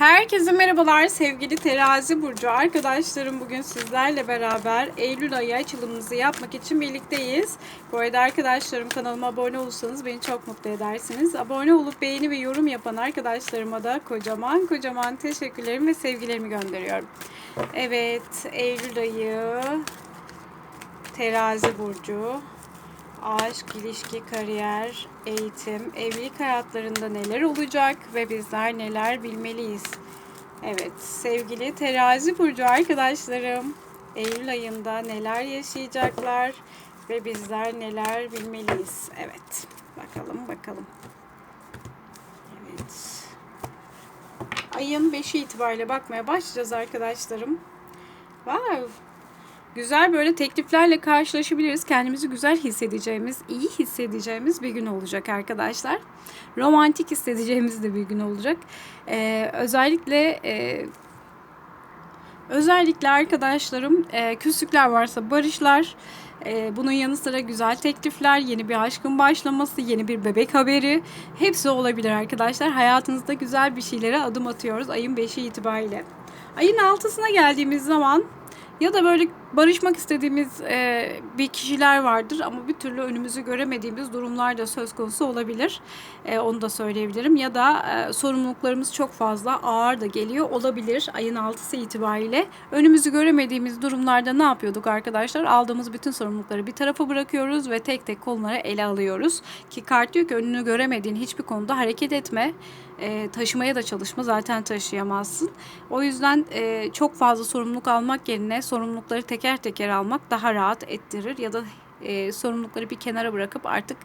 Herkese merhabalar sevgili terazi burcu arkadaşlarım bugün sizlerle beraber Eylül ayı açılımımızı yapmak için birlikteyiz. Bu arada arkadaşlarım kanalıma abone olursanız beni çok mutlu edersiniz. Abone olup beğeni ve yorum yapan arkadaşlarıma da kocaman kocaman teşekkürlerimi ve sevgilerimi gönderiyorum. Evet Eylül ayı terazi burcu aşk, ilişki, kariyer, eğitim, evlilik hayatlarında neler olacak ve bizler neler bilmeliyiz? Evet, sevgili terazi burcu arkadaşlarım, Eylül ayında neler yaşayacaklar ve bizler neler bilmeliyiz? Evet, bakalım bakalım. Evet. Ayın 5'i itibariyle bakmaya başlayacağız arkadaşlarım. Wow, güzel böyle tekliflerle karşılaşabiliriz. Kendimizi güzel hissedeceğimiz, iyi hissedeceğimiz bir gün olacak arkadaşlar. Romantik hissedeceğimiz de bir gün olacak. Ee, özellikle e, özellikle arkadaşlarım e, küslükler varsa barışlar. E, bunun yanı sıra güzel teklifler, yeni bir aşkın başlaması, yeni bir bebek haberi hepsi olabilir arkadaşlar. Hayatınızda güzel bir şeylere adım atıyoruz ayın 5'i itibariyle. Ayın 6'sına geldiğimiz zaman ya da böyle barışmak istediğimiz e, bir kişiler vardır ama bir türlü önümüzü göremediğimiz durumlar da söz konusu olabilir. E, onu da söyleyebilirim. Ya da e, sorumluluklarımız çok fazla ağır da geliyor olabilir ayın 6'sı itibariyle. Önümüzü göremediğimiz durumlarda ne yapıyorduk arkadaşlar? Aldığımız bütün sorumlulukları bir tarafa bırakıyoruz ve tek tek konuları ele alıyoruz. Ki kart diyor ki önünü göremediğin hiçbir konuda hareket etme. E, taşımaya da çalışma zaten taşıyamazsın. O yüzden e, çok fazla sorumluluk almak yerine sorumlulukları teker teker almak daha rahat ettirir ya da e, sorumlulukları bir kenara bırakıp artık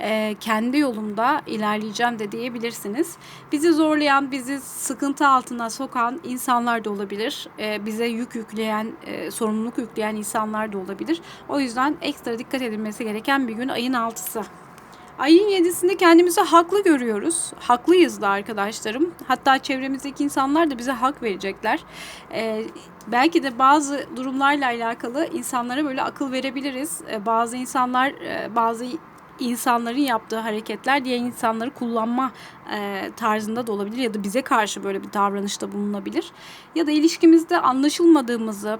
e, kendi yolumda ilerleyeceğim de diyebilirsiniz. Bizi zorlayan, bizi sıkıntı altına sokan insanlar da olabilir. E, bize yük yükleyen, e, sorumluluk yükleyen insanlar da olabilir. O yüzden ekstra dikkat edilmesi gereken bir gün ayın altısı. Ayın yedisinde kendimizi haklı görüyoruz. Haklıyız da arkadaşlarım. Hatta çevremizdeki insanlar da bize hak verecekler. Ee, belki de bazı durumlarla alakalı insanlara böyle akıl verebiliriz. Ee, bazı insanlar, e, bazı insanların yaptığı hareketler diğer insanları kullanma e, tarzında da olabilir ya da bize karşı böyle bir davranışta bulunabilir. Ya da ilişkimizde anlaşılmadığımızı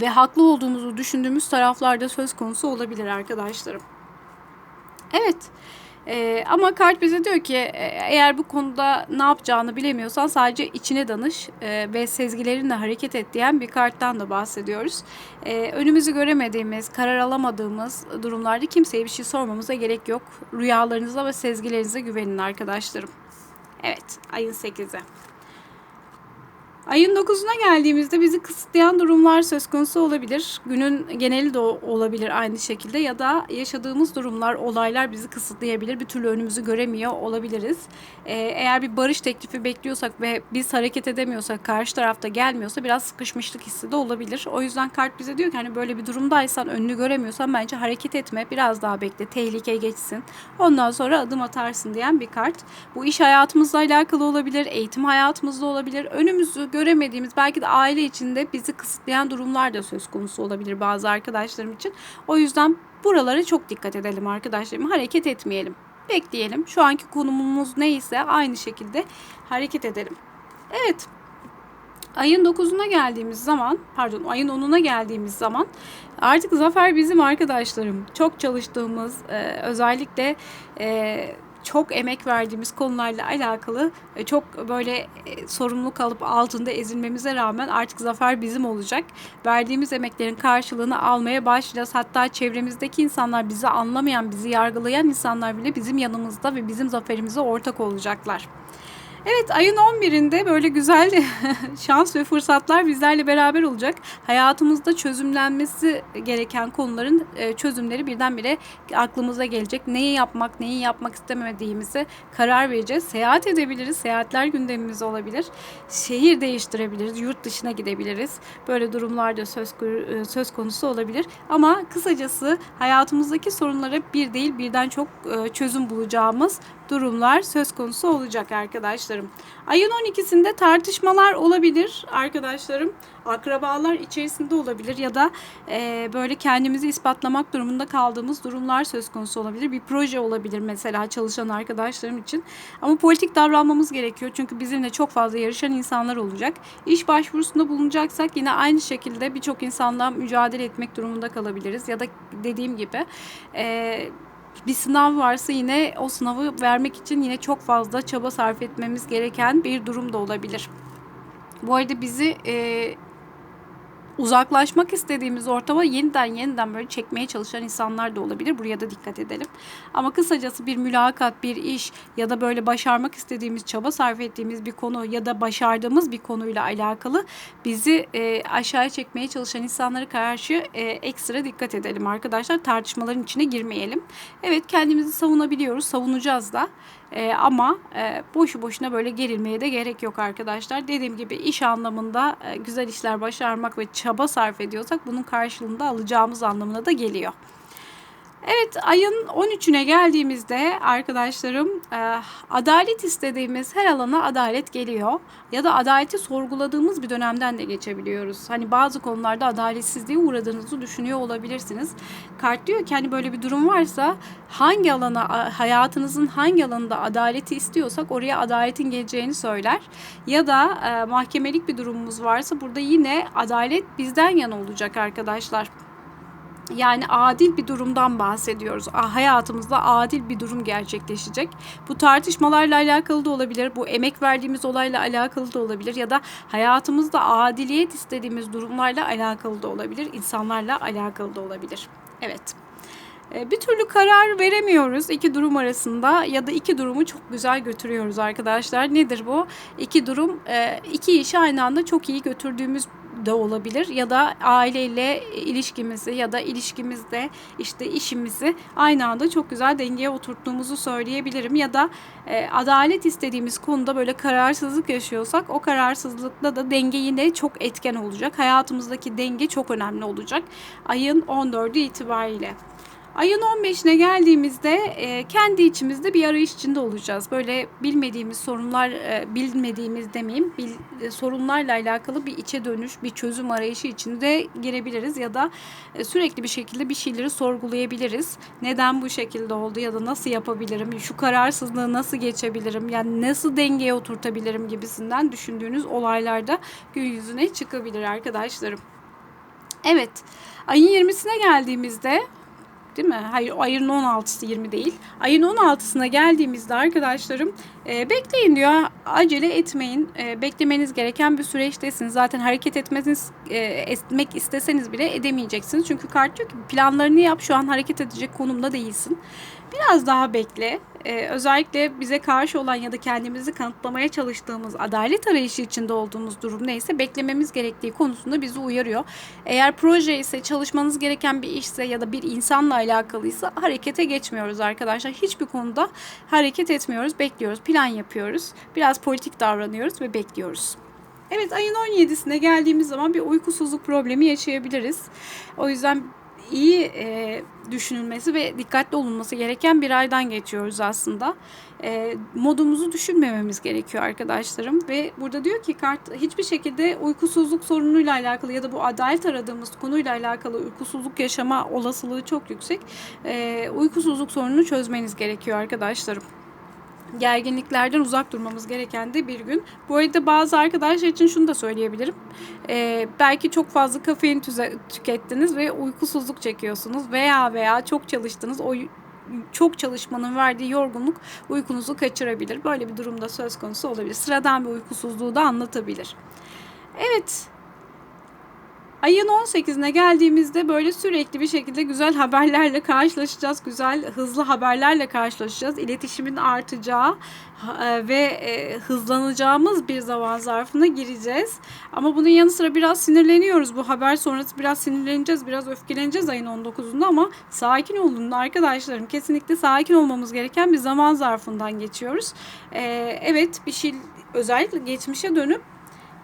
ve haklı olduğumuzu düşündüğümüz taraflarda söz konusu olabilir arkadaşlarım. Evet. Ee, ama kart bize diyor ki e, eğer bu konuda ne yapacağını bilemiyorsan sadece içine danış e, ve sezgilerinle hareket et diyen bir karttan da bahsediyoruz. E, önümüzü göremediğimiz, karar alamadığımız durumlarda kimseye bir şey sormamıza gerek yok. Rüyalarınıza ve sezgilerinize güvenin arkadaşlarım. Evet, ayın 8'i. Ayın 9'una geldiğimizde bizi kısıtlayan durumlar söz konusu olabilir. Günün geneli de olabilir aynı şekilde ya da yaşadığımız durumlar, olaylar bizi kısıtlayabilir. Bir türlü önümüzü göremiyor olabiliriz. Ee, eğer bir barış teklifi bekliyorsak ve biz hareket edemiyorsak, karşı tarafta gelmiyorsa biraz sıkışmışlık hissi de olabilir. O yüzden kart bize diyor ki hani böyle bir durumdaysan, önünü göremiyorsan bence hareket etme, biraz daha bekle, tehlike geçsin. Ondan sonra adım atarsın diyen bir kart. Bu iş hayatımızla alakalı olabilir, eğitim hayatımızda olabilir. Önümüzü göremediğimiz belki de aile içinde bizi kısıtlayan durumlar da söz konusu olabilir bazı arkadaşlarım için. O yüzden buralara çok dikkat edelim arkadaşlarım. Hareket etmeyelim. Bekleyelim. Şu anki konumumuz neyse aynı şekilde hareket edelim. Evet. Ayın 9'una geldiğimiz zaman, pardon ayın 10'una geldiğimiz zaman artık zafer bizim arkadaşlarım. Çok çalıştığımız, özellikle çok emek verdiğimiz konularla alakalı e, çok böyle e, sorumluluk alıp altında ezilmemize rağmen artık zafer bizim olacak. Verdiğimiz emeklerin karşılığını almaya başlayacağız. Hatta çevremizdeki insanlar bizi anlamayan, bizi yargılayan insanlar bile bizim yanımızda ve bizim zaferimize ortak olacaklar. Evet ayın 11'inde böyle güzel şans ve fırsatlar bizlerle beraber olacak. Hayatımızda çözümlenmesi gereken konuların e, çözümleri birdenbire aklımıza gelecek. Neyi yapmak, neyi yapmak istemediğimizi karar vereceğiz. Seyahat edebiliriz. Seyahatler gündemimiz olabilir. Şehir değiştirebiliriz. Yurt dışına gidebiliriz. Böyle durumlarda söz, e, söz konusu olabilir. Ama kısacası hayatımızdaki sorunlara bir değil birden çok e, çözüm bulacağımız durumlar söz konusu olacak arkadaşlarım. Ayın 12'sinde tartışmalar olabilir arkadaşlarım. Akrabalar içerisinde olabilir ya da e, böyle kendimizi ispatlamak durumunda kaldığımız durumlar söz konusu olabilir. Bir proje olabilir mesela çalışan arkadaşlarım için. Ama politik davranmamız gerekiyor. Çünkü bizimle çok fazla yarışan insanlar olacak. İş başvurusunda bulunacaksak yine aynı şekilde birçok insanla mücadele etmek durumunda kalabiliriz. Ya da dediğim gibi e, bir sınav varsa yine o sınavı vermek için yine çok fazla çaba sarf etmemiz gereken bir durum da olabilir. Bu arada bizi e, uzaklaşmak istediğimiz ortama yeniden yeniden böyle çekmeye çalışan insanlar da olabilir. Buraya da dikkat edelim. Ama kısacası bir mülakat, bir iş ya da böyle başarmak istediğimiz, çaba sarf ettiğimiz bir konu ya da başardığımız bir konuyla alakalı bizi e, aşağıya çekmeye çalışan insanlara karşı e, ekstra dikkat edelim arkadaşlar. Tartışmaların içine girmeyelim. Evet kendimizi savunabiliyoruz, savunacağız da. E, ama e, boşu boşuna böyle gerilmeye de gerek yok arkadaşlar. Dediğim gibi iş anlamında e, güzel işler başarmak ve çaba sarf ediyorsak bunun karşılığında alacağımız anlamına da geliyor. Evet ayın 13'üne geldiğimizde arkadaşlarım e, adalet istediğimiz her alana adalet geliyor. Ya da adaleti sorguladığımız bir dönemden de geçebiliyoruz. Hani bazı konularda adaletsizliğe uğradığınızı düşünüyor olabilirsiniz. Kart diyor ki hani böyle bir durum varsa hangi alana hayatınızın hangi alanında adaleti istiyorsak oraya adaletin geleceğini söyler. Ya da e, mahkemelik bir durumumuz varsa burada yine adalet bizden yana olacak arkadaşlar. Yani adil bir durumdan bahsediyoruz. Hayatımızda adil bir durum gerçekleşecek. Bu tartışmalarla alakalı da olabilir. Bu emek verdiğimiz olayla alakalı da olabilir. Ya da hayatımızda adiliyet istediğimiz durumlarla alakalı da olabilir. İnsanlarla alakalı da olabilir. Evet. E, bir türlü karar veremiyoruz iki durum arasında ya da iki durumu çok güzel götürüyoruz arkadaşlar. Nedir bu? İki durum, e, iki işi aynı anda çok iyi götürdüğümüz de olabilir ya da aileyle ilişkimizi ya da ilişkimizde işte işimizi aynı anda çok güzel dengeye oturttuğumuzu söyleyebilirim ya da e, adalet istediğimiz konuda böyle kararsızlık yaşıyorsak o kararsızlıkta da denge yine çok etken olacak. Hayatımızdaki denge çok önemli olacak. Ayın 14'ü itibariyle. Ayın 15'ine geldiğimizde e, kendi içimizde bir arayış içinde olacağız. Böyle bilmediğimiz sorunlar, e, bilmediğimiz demeyeyim, bil, e, sorunlarla alakalı bir içe dönüş, bir çözüm arayışı içinde girebiliriz ya da e, sürekli bir şekilde bir şeyleri sorgulayabiliriz. Neden bu şekilde oldu ya da nasıl yapabilirim, şu kararsızlığı nasıl geçebilirim, yani nasıl dengeye oturtabilirim gibisinden düşündüğünüz olaylarda gün yüzüne çıkabilir arkadaşlarım. Evet, ayın 20'sine geldiğimizde Değil mi? Hayır ayın 16'sı 20 değil. Ayın 16'sına geldiğimizde arkadaşlarım e, bekleyin diyor. Acele etmeyin. E, beklemeniz gereken bir süreçtesiniz. Zaten hareket etmeniz e, etmek isteseniz bile edemeyeceksiniz. Çünkü kart diyor ki planlarını yap. Şu an hareket edecek konumda değilsin. Biraz daha bekle. Ee, özellikle bize karşı olan ya da kendimizi kanıtlamaya çalıştığımız adalet arayışı içinde olduğumuz durum neyse beklememiz gerektiği konusunda bizi uyarıyor. Eğer proje ise çalışmanız gereken bir işse ya da bir insanla alakalıysa harekete geçmiyoruz arkadaşlar. Hiçbir konuda hareket etmiyoruz, bekliyoruz, plan yapıyoruz. Biraz politik davranıyoruz ve bekliyoruz. Evet ayın 17'sine geldiğimiz zaman bir uykusuzluk problemi yaşayabiliriz. O yüzden iyi e, düşünülmesi ve dikkatli olunması gereken bir aydan geçiyoruz aslında. E, modumuzu düşünmememiz gerekiyor arkadaşlarım ve burada diyor ki kart hiçbir şekilde uykusuzluk sorunuyla alakalı ya da bu adalet aradığımız konuyla alakalı uykusuzluk yaşama olasılığı çok yüksek. E, uykusuzluk sorununu çözmeniz gerekiyor arkadaşlarım gerginliklerden uzak durmamız gereken de bir gün. Bu arada bazı arkadaşlar için şunu da söyleyebilirim. Ee, belki çok fazla kafein tükettiniz ve uykusuzluk çekiyorsunuz veya veya çok çalıştınız. O çok çalışmanın verdiği yorgunluk uykunuzu kaçırabilir. Böyle bir durumda söz konusu olabilir. Sıradan bir uykusuzluğu da anlatabilir. Evet, Ayın 18'ine geldiğimizde böyle sürekli bir şekilde güzel haberlerle karşılaşacağız. Güzel, hızlı haberlerle karşılaşacağız. İletişimin artacağı e, ve e, hızlanacağımız bir zaman zarfına gireceğiz. Ama bunun yanı sıra biraz sinirleniyoruz. Bu haber sonrası biraz sinirleneceğiz, biraz öfkeleneceğiz ayın 19'unda ama sakin olun arkadaşlarım. Kesinlikle sakin olmamız gereken bir zaman zarfından geçiyoruz. E, evet bir şey özellikle geçmişe dönüp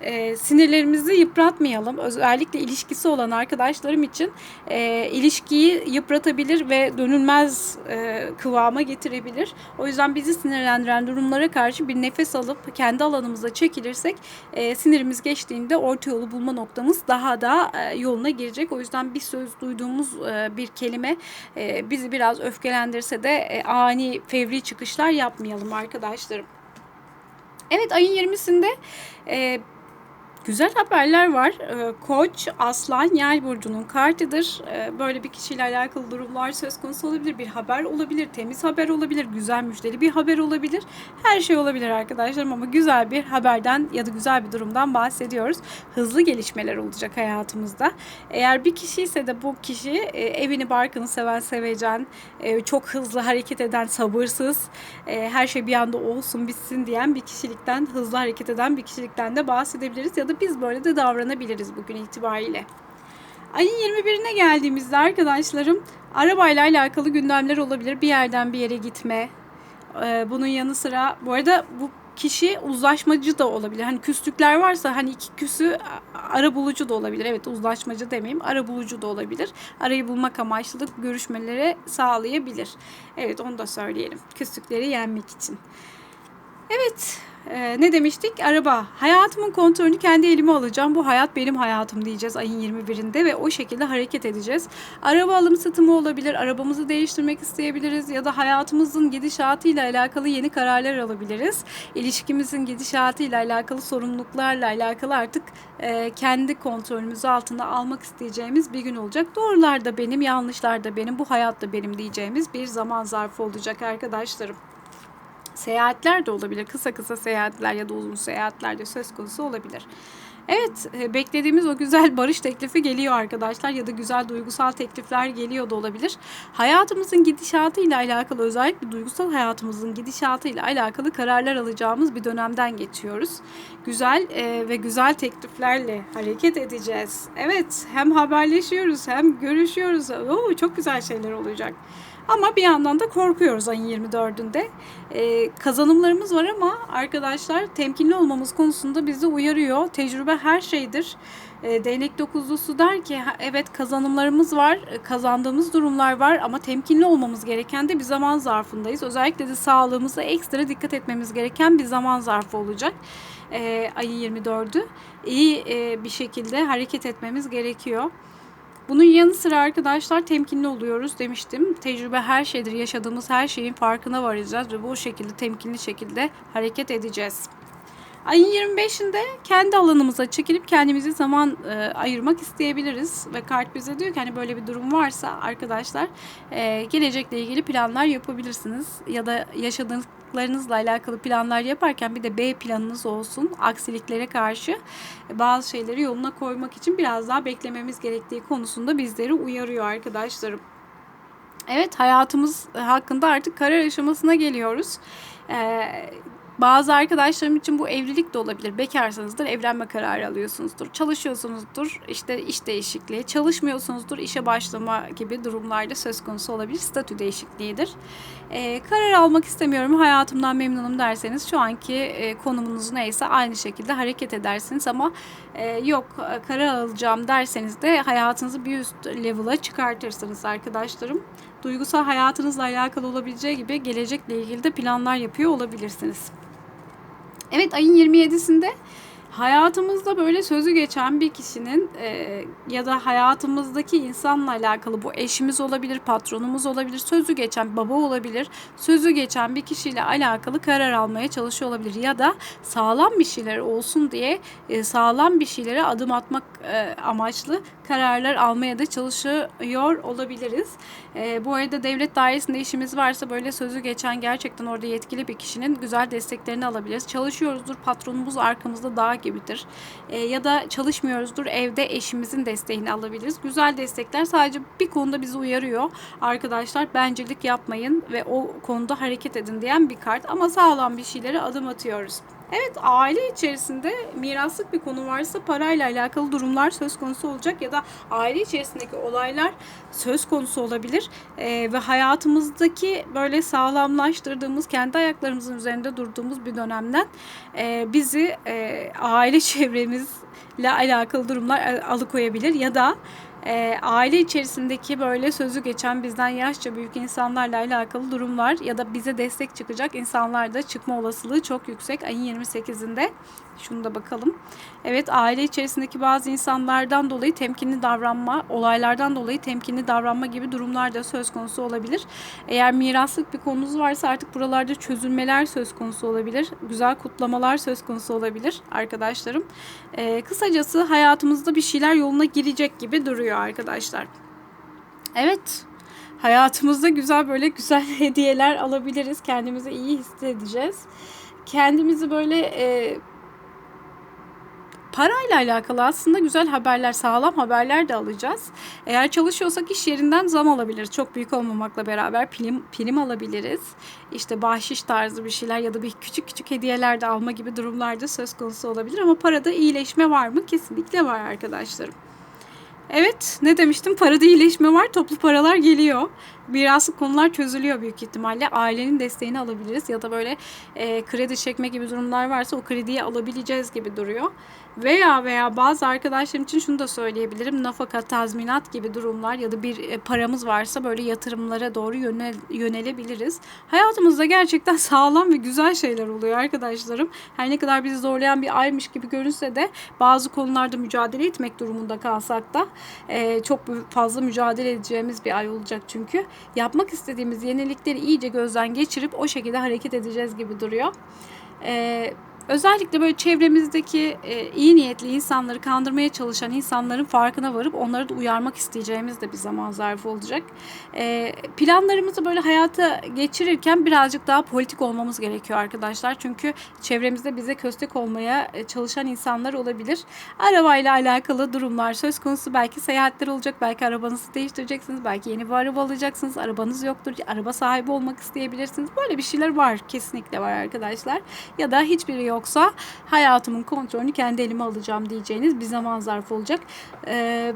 e, sinirlerimizi yıpratmayalım. Özellikle ilişkisi olan arkadaşlarım için e, ilişkiyi yıpratabilir ve dönülmez e, kıvama getirebilir. O yüzden bizi sinirlendiren durumlara karşı bir nefes alıp kendi alanımıza çekilirsek e, sinirimiz geçtiğinde orta yolu bulma noktamız daha da e, yoluna girecek. O yüzden bir söz duyduğumuz e, bir kelime e, bizi biraz öfkelendirse de e, ani fevri çıkışlar yapmayalım arkadaşlarım. Evet ayın 20'sinde e, güzel haberler var. E, Koç, Aslan, Yay burcunun kartıdır. E, böyle bir kişiyle alakalı durumlar söz konusu olabilir. Bir haber olabilir, temiz haber olabilir, güzel müjdeli bir haber olabilir. Her şey olabilir arkadaşlarım ama güzel bir haberden ya da güzel bir durumdan bahsediyoruz. Hızlı gelişmeler olacak hayatımızda. Eğer bir kişi ise de bu kişi e, evini barkını seven, sevecen, e, çok hızlı hareket eden, sabırsız, e, her şey bir anda olsun bitsin diyen bir kişilikten, hızlı hareket eden bir kişilikten de bahsedebiliriz ya da biz böyle de davranabiliriz bugün itibariyle. Ayın 21'ine geldiğimizde arkadaşlarım arabayla alakalı gündemler olabilir. Bir yerden bir yere gitme. Ee, bunun yanı sıra bu arada bu kişi uzlaşmacı da olabilir. Hani küslükler varsa hani iki küsü ara bulucu da olabilir. Evet uzlaşmacı demeyeyim ara bulucu da olabilir. Arayı bulmak amaçlı görüşmelere sağlayabilir. Evet onu da söyleyelim. Küslükleri yenmek için. Evet ee, ne demiştik? Araba. Hayatımın kontrolünü kendi elime alacağım. Bu hayat benim hayatım diyeceğiz ayın 21'inde ve o şekilde hareket edeceğiz. Araba alım satımı olabilir. Arabamızı değiştirmek isteyebiliriz ya da hayatımızın gidişatıyla alakalı yeni kararlar alabiliriz. İlişkimizin gidişatıyla alakalı sorumluluklarla alakalı artık e, kendi kontrolümüz altına almak isteyeceğimiz bir gün olacak. Doğrular da benim, yanlışlar da benim, bu hayat da benim diyeceğimiz bir zaman zarfı olacak arkadaşlarım. Seyahatler de olabilir. Kısa kısa seyahatler ya da uzun seyahatler de söz konusu olabilir. Evet e, beklediğimiz o güzel barış teklifi geliyor arkadaşlar ya da güzel duygusal teklifler geliyor da olabilir. Hayatımızın gidişatı ile alakalı özellikle duygusal hayatımızın gidişatı ile alakalı kararlar alacağımız bir dönemden geçiyoruz. Güzel e, ve güzel tekliflerle hareket edeceğiz. Evet hem haberleşiyoruz hem görüşüyoruz. Oo, çok güzel şeyler olacak. Ama bir yandan da korkuyoruz ayın 24'ünde. Ee, kazanımlarımız var ama arkadaşlar temkinli olmamız konusunda bizi uyarıyor. Tecrübe her şeydir. E, değnek dokuzlusu der ki evet kazanımlarımız var, kazandığımız durumlar var ama temkinli olmamız gereken de bir zaman zarfındayız. Özellikle de sağlığımıza ekstra dikkat etmemiz gereken bir zaman zarfı olacak. E, ayın 24'ü iyi e, bir şekilde hareket etmemiz gerekiyor. Bunun yanı sıra arkadaşlar temkinli oluyoruz demiştim. Tecrübe her şeydir. Yaşadığımız her şeyin farkına varacağız ve bu şekilde temkinli şekilde hareket edeceğiz. Ayın 25'inde kendi alanımıza çekilip kendimize zaman e, ayırmak isteyebiliriz. Ve kart bize diyor ki hani böyle bir durum varsa arkadaşlar e, gelecekle ilgili planlar yapabilirsiniz. Ya da yaşadığınızlarınızla alakalı planlar yaparken bir de B planınız olsun. Aksiliklere karşı bazı şeyleri yoluna koymak için biraz daha beklememiz gerektiği konusunda bizleri uyarıyor arkadaşlarım. Evet hayatımız hakkında artık karar aşamasına geliyoruz. Ee, bazı arkadaşlarım için bu evlilik de olabilir. Bekarsanızdır evlenme kararı alıyorsunuzdur. Çalışıyorsunuzdur işte iş değişikliği. Çalışmıyorsunuzdur işe başlama gibi durumlarda söz konusu olabilir. Statü değişikliğidir. Ee, karar almak istemiyorum hayatımdan memnunum derseniz şu anki e, konumunuz neyse aynı şekilde hareket edersiniz ama e, yok karar alacağım derseniz de hayatınızı bir üst level'a çıkartırsınız arkadaşlarım. Duygusal hayatınızla alakalı olabileceği gibi gelecekle ilgili de planlar yapıyor olabilirsiniz. Evet ayın 27'sinde hayatımızda böyle sözü geçen bir kişinin e, ya da hayatımızdaki insanla alakalı bu eşimiz olabilir, patronumuz olabilir, sözü geçen baba olabilir, sözü geçen bir kişiyle alakalı karar almaya çalışıyor olabilir ya da sağlam bir şeyler olsun diye e, sağlam bir şeylere adım atmak e, amaçlı kararlar almaya da çalışıyor olabiliriz. E, bu arada devlet dairesinde işimiz varsa böyle sözü geçen gerçekten orada yetkili bir kişinin güzel desteklerini alabiliriz. Çalışıyoruzdur, patronumuz arkamızda dağ gibidir. E, ya da çalışmıyoruzdur, evde eşimizin desteğini alabiliriz. Güzel destekler sadece bir konuda bizi uyarıyor. Arkadaşlar bencillik yapmayın ve o konuda hareket edin diyen bir kart ama sağlam bir şeylere adım atıyoruz. Evet aile içerisinde miraslık bir konu varsa parayla alakalı durumlar söz konusu olacak ya da aile içerisindeki olaylar söz konusu olabilir. Ee, ve hayatımızdaki böyle sağlamlaştırdığımız kendi ayaklarımızın üzerinde durduğumuz bir dönemden e, bizi e, aile çevremizle alakalı durumlar alıkoyabilir ya da e, aile içerisindeki böyle sözü geçen bizden yaşça büyük insanlarla alakalı durumlar ya da bize destek çıkacak insanlar da çıkma olasılığı çok yüksek ayın 28'inde. Şunu da bakalım. Evet aile içerisindeki bazı insanlardan dolayı temkinli davranma, olaylardan dolayı temkinli davranma gibi durumlar da söz konusu olabilir. Eğer miraslık bir konunuz varsa artık buralarda çözülmeler söz konusu olabilir. Güzel kutlamalar söz konusu olabilir arkadaşlarım. Ee, kısacası hayatımızda bir şeyler yoluna girecek gibi duruyor arkadaşlar. Evet. Hayatımızda güzel böyle güzel hediyeler alabiliriz. Kendimizi iyi hissedeceğiz. Kendimizi böyle e, parayla alakalı aslında güzel haberler, sağlam haberler de alacağız. Eğer çalışıyorsak iş yerinden zam alabiliriz. Çok büyük olmamakla beraber prim, prim alabiliriz. İşte bahşiş tarzı bir şeyler ya da bir küçük küçük hediyeler de alma gibi durumlarda söz konusu olabilir. Ama parada iyileşme var mı? Kesinlikle var arkadaşlarım. Evet ne demiştim parada iyileşme var toplu paralar geliyor. Miraslık konular çözülüyor büyük ihtimalle. Ailenin desteğini alabiliriz ya da böyle e, kredi çekme gibi durumlar varsa o krediyi alabileceğiz gibi duruyor. Veya veya bazı arkadaşlarım için şunu da söyleyebilirim. Nafaka, tazminat gibi durumlar ya da bir e, paramız varsa böyle yatırımlara doğru yönel, yönelebiliriz. Hayatımızda gerçekten sağlam ve güzel şeyler oluyor arkadaşlarım. Her ne kadar bizi zorlayan bir aymış gibi görünse de bazı konularda mücadele etmek durumunda kalsak da e, çok fazla mücadele edeceğimiz bir ay olacak çünkü. Yapmak istediğimiz yenilikleri iyice gözden geçirip o şekilde hareket edeceğiz gibi duruyor. Eee Özellikle böyle çevremizdeki e, iyi niyetli insanları kandırmaya çalışan insanların farkına varıp onları da uyarmak isteyeceğimiz de bir zaman zarfı olacak. E, planlarımızı böyle hayata geçirirken birazcık daha politik olmamız gerekiyor arkadaşlar. Çünkü çevremizde bize köstek olmaya e, çalışan insanlar olabilir. Arabayla alakalı durumlar söz konusu. Belki seyahatler olacak, belki arabanızı değiştireceksiniz, belki yeni bir araba alacaksınız. Arabanız yoktur, araba sahibi olmak isteyebilirsiniz. Böyle bir şeyler var, kesinlikle var arkadaşlar. Ya da hiçbiri yok yoksa hayatımın kontrolünü kendi elime alacağım diyeceğiniz bir zaman zarfı olacak. Ee,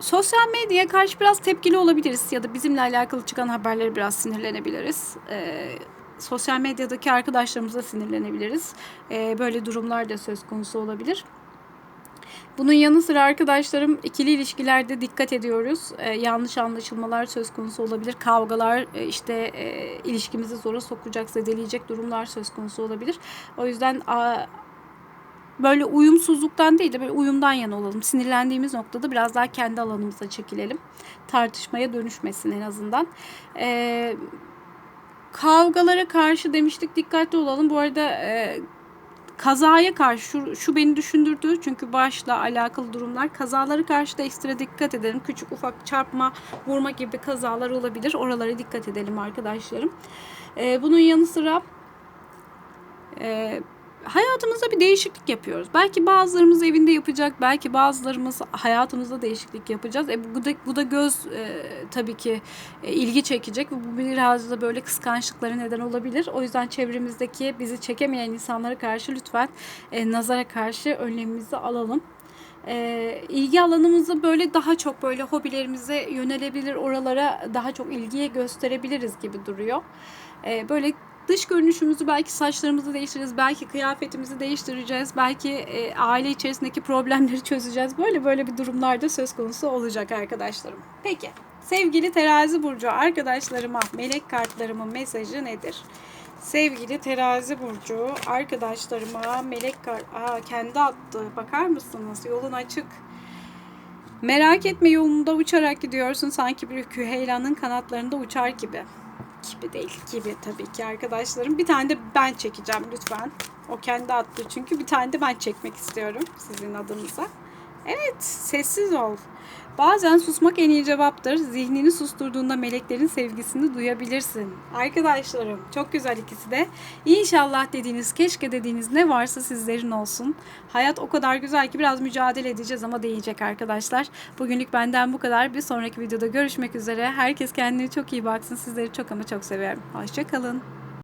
sosyal medyaya karşı biraz tepkili olabiliriz ya da bizimle alakalı çıkan haberleri biraz sinirlenebiliriz. Ee, sosyal medyadaki arkadaşlarımıza sinirlenebiliriz. Ee, böyle durumlar da söz konusu olabilir. Bunun yanı sıra arkadaşlarım ikili ilişkilerde dikkat ediyoruz. Ee, yanlış anlaşılmalar söz konusu olabilir. Kavgalar e, işte e, ilişkimizi zora sokacak, zedeleyecek durumlar söz konusu olabilir. O yüzden a, böyle uyumsuzluktan değil de böyle uyumdan yana olalım. Sinirlendiğimiz noktada biraz daha kendi alanımıza çekilelim. Tartışmaya dönüşmesin en azından. Eee kavgalara karşı demiştik dikkatli olalım. Bu arada e, kazaya karşı şu, şu beni düşündürdü çünkü başla alakalı durumlar kazaları karşı da ekstra dikkat edelim. Küçük ufak çarpma, vurma gibi kazalar olabilir. Oralara dikkat edelim arkadaşlarım. Ee, bunun yanı sıra e, hayatımızda bir değişiklik yapıyoruz. Belki bazılarımız evinde yapacak, belki bazılarımız hayatımızda değişiklik yapacağız. E, bu da bu da göz e, tabii ki e, ilgi çekecek ve bu biraz da böyle kıskançlıklara neden olabilir. O yüzden çevremizdeki bizi çekemeyen insanlara karşı lütfen e, nazara karşı önlemimizi alalım e, ilgi alanımızı böyle daha çok böyle hobilerimize yönelebilir oralara daha çok ilgiye gösterebiliriz gibi duruyor. E, böyle Dış görünüşümüzü belki saçlarımızı değiştireceğiz, belki kıyafetimizi değiştireceğiz, belki e, aile içerisindeki problemleri çözeceğiz. Böyle böyle bir durumlarda söz konusu olacak arkadaşlarım. Peki sevgili terazi burcu arkadaşlarıma melek kartlarımın mesajı nedir? Sevgili terazi burcu arkadaşlarıma melek kart Aa, kendi attı bakar mısınız yolun açık merak etme yolunda uçarak gidiyorsun sanki bir küheylanın kanatlarında uçar gibi gibi değil gibi tabii ki arkadaşlarım. Bir tane de ben çekeceğim lütfen. O kendi attı çünkü bir tane de ben çekmek istiyorum sizin adınıza. Evet sessiz ol. Bazen susmak en iyi cevaptır. Zihnini susturduğunda meleklerin sevgisini duyabilirsin. Arkadaşlarım çok güzel ikisi de. İnşallah dediğiniz, keşke dediğiniz ne varsa sizlerin olsun. Hayat o kadar güzel ki biraz mücadele edeceğiz ama değecek arkadaşlar. Bugünlük benden bu kadar. Bir sonraki videoda görüşmek üzere. Herkes kendine çok iyi baksın. Sizleri çok ama çok seviyorum. Hoşçakalın.